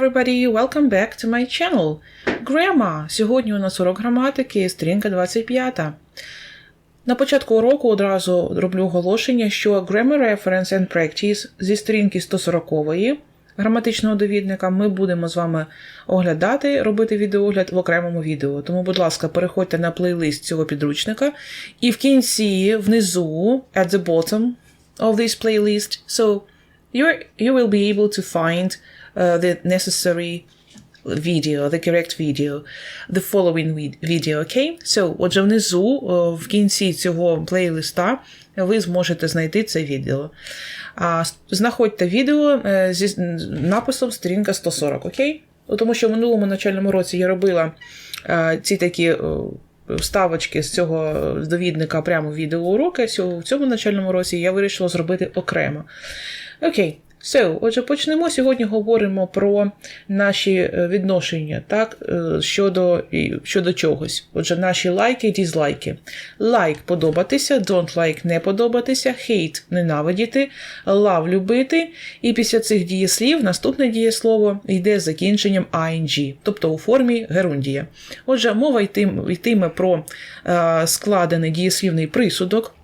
everybody, welcome back to my channel. Grammar. Сьогодні у нас урок граматики, сторінка 25. На початку уроку одразу роблю оголошення, що Grammar Reference and Practice зі сторінки 140 граматичного довідника ми будемо з вами оглядати, робити відеогляд в окремому відео. Тому, будь ласка, переходьте на плейлист цього підручника. І в кінці, внизу, at the bottom of this playlist, so you will be able to find uh, the necessary video, the correct video, the following video, okay? So, отже, внизу, в кінці цього плейлиста, ви зможете знайти це відео. Знаходьте відео е, зі написом сторінка 140, окей? Ну, Тому що в минулому навчальному році я робила е, ці такі е, вставочки з цього довідника прямо в відеоуроки. В цьому навчальному році я вирішила зробити окремо. Окей. So, отже, почнемо. Сьогодні говоримо про наші е, відношення, так, е, щодо, щодо чогось. Отже, наші лайки, і дізлайки. Лайк подобатися, don't like не подобатися, hate ненавидіти, love любити. І після цих дієслів наступне дієслово йде з закінченням ing, тобто у формі герундія. Отже, мова йтим- йтиме про е, складений дієслівний присудок.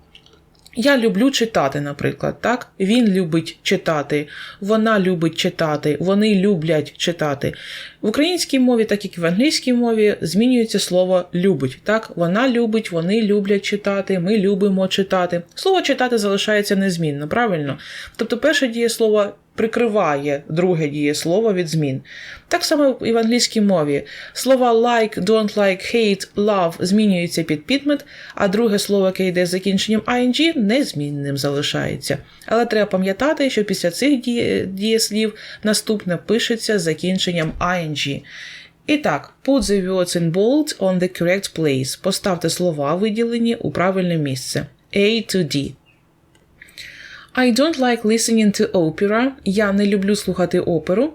Я люблю читати, наприклад, так? Він любить читати, вона любить читати, вони люблять читати. В українській мові, так як і в англійській мові, змінюється слово любить. Так? Вона любить, вони люблять читати, ми любимо читати. Слово читати залишається незмінно, правильно? Тобто перше дієслово прикриває друге дієслово від змін. Так само і в англійській мові. Слова like, don't like, hate, love змінюються під підмет, а друге слово, яке йде з закінченням ing, незмінним залишається. Але треба пам'ятати, що після цих діє- дієслів наступне пишеться з закінченням ing. І так, put the words in bold on the correct place. Поставте слова, виділені у правильне місце. A to D. I don't like listening to opera. Я не люблю слухати оперу.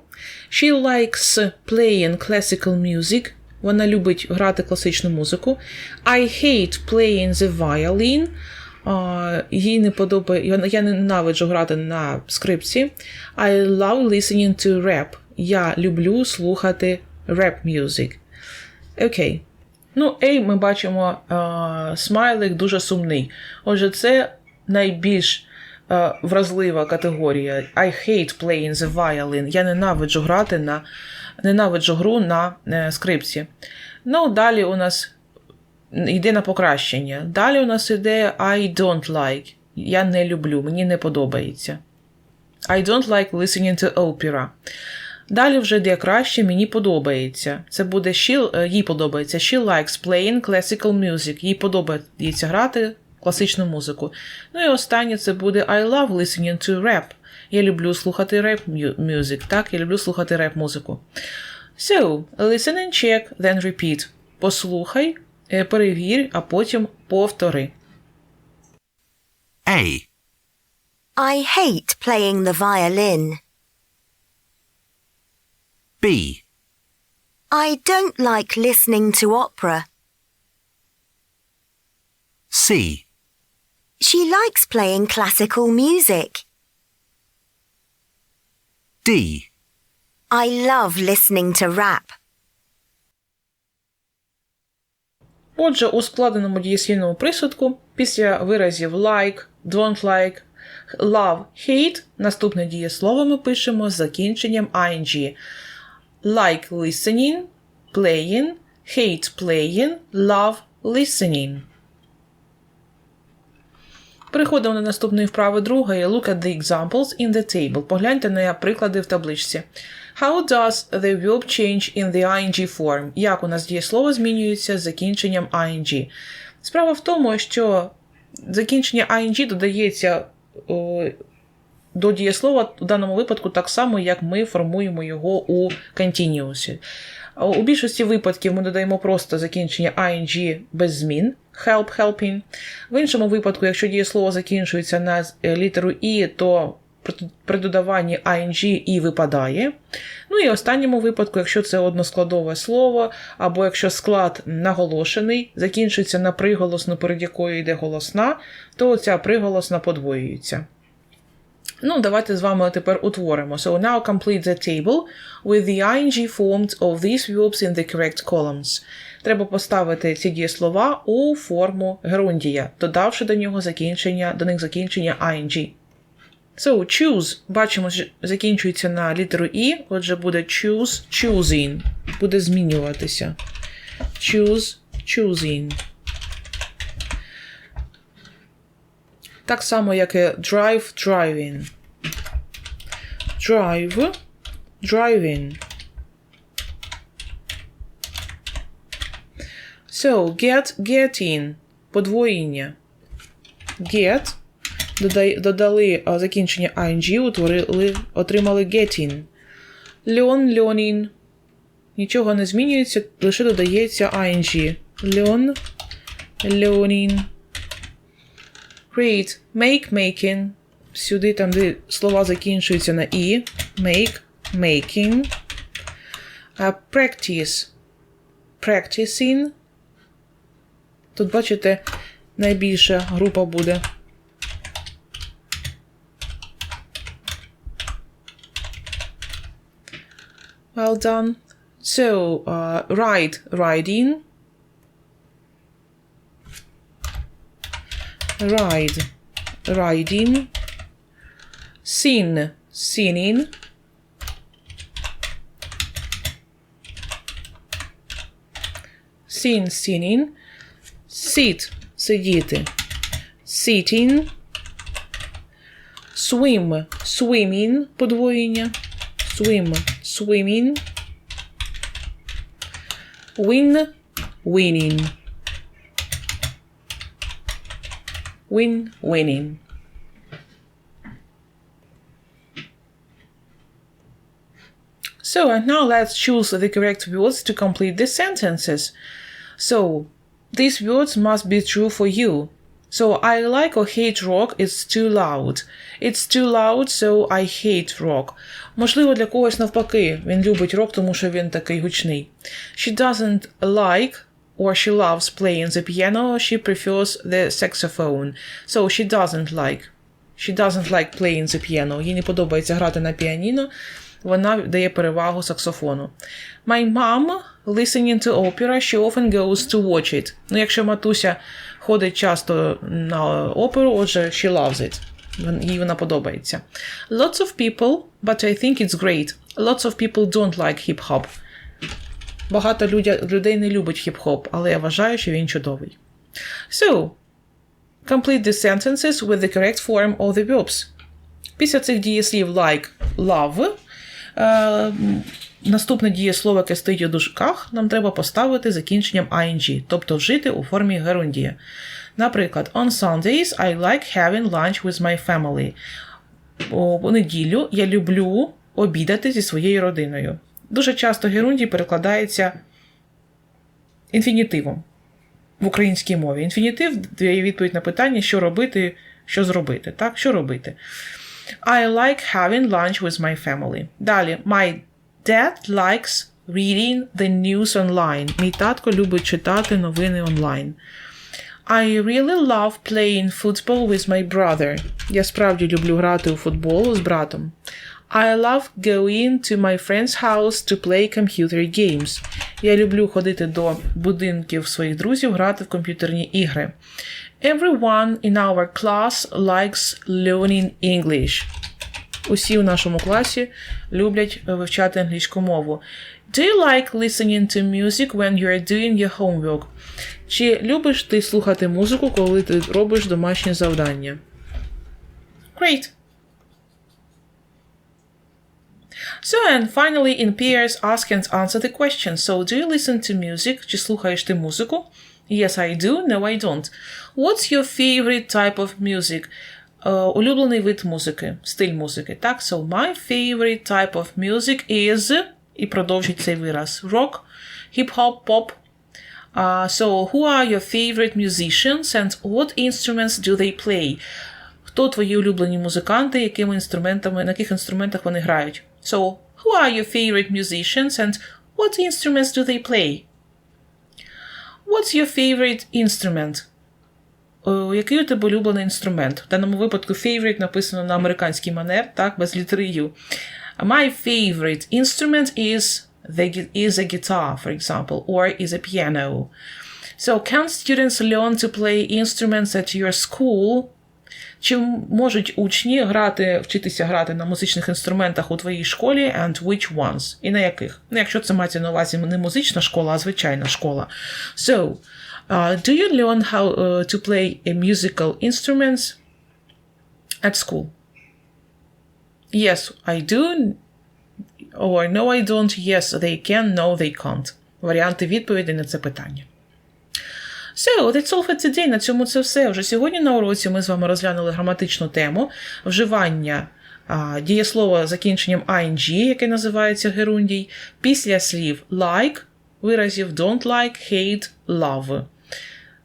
She likes playing classical music. Вона любить грати класичну музику. I hate playing the violin. А, їй не подобає. Я ненавиджу грати на скрипці. I love listening to rap. Я люблю слухати rap music. Окей. Ну, A ми бачимо а, смайлик дуже сумний. Отже, це найбільш а, вразлива категорія. I hate playing the violin. Я ненавиджу грати на ненавиджу гру на е, скрипці. Ну, далі у нас йде на покращення. Далі у нас йде I don't like. Я не люблю, мені не подобається. I don't like listening to opera. Далі вже йде краще, мені подобається. Це буде she, е, їй подобається. She likes playing classical music. Їй подобається грати класичну музику. Ну і останнє це буде I love listening to rap. Я люблю слухати mu- music. Так, я люблю слухати реп музику. So, listen and check, then repeat. Послухай, е, перевір, а потім повтори. A. I hate playing the violin. B. I don't like listening to opera. C. She likes playing classical music. D. I love listening to rap. Отже, у складеному дієслівному присудку після виразів like, don't like, love, hate наступне дієслово ми пишемо з закінченням ing. Like listening, playing, hate playing, love listening. Переходимо до наступної вправи другої. Look at the examples in the table. Погляньте на приклади в табличці. How does the verb change in the ing form? Як у нас дієслово змінюється з закінченням ing? Справа в тому, що закінчення ing додається до дієслова у даному випадку так само, як ми формуємо його у continuous. У більшості випадків ми додаємо просто закінчення ing без змін. Help, helping. В іншому випадку, якщо дієслово закінчується на е, літеру і, то при додаванні ing і випадає. Ну і в останньому випадку, якщо це односкладове слово, або якщо склад наголошений, закінчується на приголосну, перед якою йде голосна, то ця приголосна подвоюється. Ну, давайте з вами тепер утворимо. So now complete the table with the ing formed of these verbs in the correct columns. Треба поставити ці дієслова у форму герундія, додавши до нього закінчення, до них закінчення ing. So, choose, бачимо, що закінчується на літеру І, отже, буде choose, choosing. Буде змінюватися. Choose, choosing. Так само, як і drive, driving. Drive, driving. So, get, getting. Подвоєння. Get. Додали закінчення ing, утворили, отримали getting. Learn, learning. Нічого не змінюється, лише додається ing. Learn, learning. Read, make, making. Сюди, там, де слова закінчуються на і. Make, making. А, practice. Practicing. Тут, бачите, найбільша група буде. Well done. So, uh, ride, riding. Ride, riding. Sing, singing. Sing, singing. Sit, сидіти. Sitting. Swim, swimming, подвоєння. Swim, swimming. Win, winning. Win, winning. So, and now let's choose the correct words to complete the sentences. So, these words must be true for you. So, I like or hate rock, it's too loud. It's too loud, so I hate rock. Можливо, для когось навпаки, він любить рок, тому що він такий гучний. She doesn't like or she loves playing the piano, she prefers the saxophone. So she doesn't like. She doesn't like playing the piano. Їй не подобається грати на піаніно. Вона дає перевагу саксофону. My mom listening to opera, she often goes to watch it. Ну, якщо матуся ходить часто на оперу, отже, she loves it. Вон- Їй вона подобається. Lots of people, but I think it's great. Lots of people don't like hip-hop. Багато людей не любить хіп-хоп, але я вважаю, що він чудовий. So, complete the sentences with the correct form of the verbs. Після цих дієслів like, love, е, наступне дієслово, яке стоїть у дужках, нам треба поставити закінченням ing, тобто вжити у формі герундія. Наприклад, on Sundays I like having lunch with my family. У неділю я люблю обідати зі своєю родиною. Дуже часто герундій перекладається інфінітивом в українській мові. Інфінітив дає відповідь на питання, що робити, що зробити. Так, що робити? I like having lunch with my family. Далі, my dad likes reading the news online. Мій татко любить читати новини онлайн. I really love playing football with my brother. Я справді люблю грати у футбол з братом. I love going to my friend's house to play computer games. Я люблю ходити до будинків своїх друзів грати в комп'ютерні ігри. Everyone in our class likes learning English. Усі у нашому класі люблять вивчати англійську мову. Do you like listening to music when you are doing your homework? Чи любиш ти слухати музику, коли ти робиш домашнє завдання? Great. So, and finally, in pairs, ask and answer the question. So, do you listen to music? Чи слухаєш ти музику? Yes, I do. No, I don't. What's your favorite type of music? Е, улюблений вид музики, стиль музики. Так, so my favorite type of music is і продовжить цей вираз. Rock, hip-hop, pop. Uh, so, who are your favorite musicians and what instruments do they play? Хто твої улюблені музиканти, якими інструментами, на яких інструментах вони грають? So, who are your favorite musicians and what instruments do they play? What's your favorite instrument? О, який у тебе улюблений інструмент? В даному випадку favorite написано на американський манер, так, без літери U. My favorite instrument is the gu- is a guitar, for example, or is a piano. So, can students learn to play instruments at your school? Чи можуть учні грати, вчитися грати на музичних інструментах у твоїй школі, and which ones? І на яких? Ну, якщо це мається на увазі не музична школа, а звичайна школа. So, uh, do you learn how uh, to play a musical instruments at school? Yes, I do. Or no, I don't. Yes, they can. No, they can't. Варіанти відповідей на це питання. So, that's all for today. На цьому це все. Вже сьогодні на уроці ми з вами розглянули граматичну тему вживання а, дієслова закінченням ing, яке називається герундій, після слів like, виразів don't like, hate, love.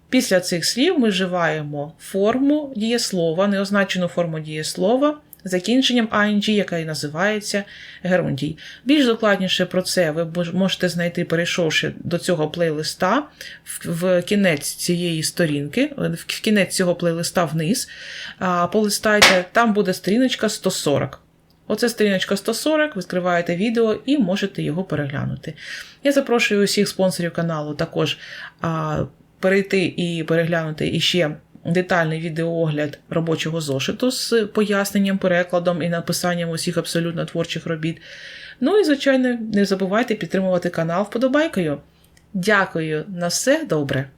Після цих слів ми вживаємо форму дієслова, неозначену форму дієслова закінченням ing, яка і називається герундій. Більш докладніше про це ви можете знайти, перейшовши до цього плейлиста в, кінець цієї сторінки, в кінець цього плейлиста вниз. Полистайте, там буде сторіночка 140. Оце сторіночка 140, ви відкриваєте відео і можете його переглянути. Я запрошую усіх спонсорів каналу також а, перейти і переглянути іще детальний відеоогляд робочого зошиту з поясненням, перекладом і написанням усіх абсолютно творчих робіт. Ну і, звичайно, не забувайте підтримувати канал вподобайкою. Дякую на все добре!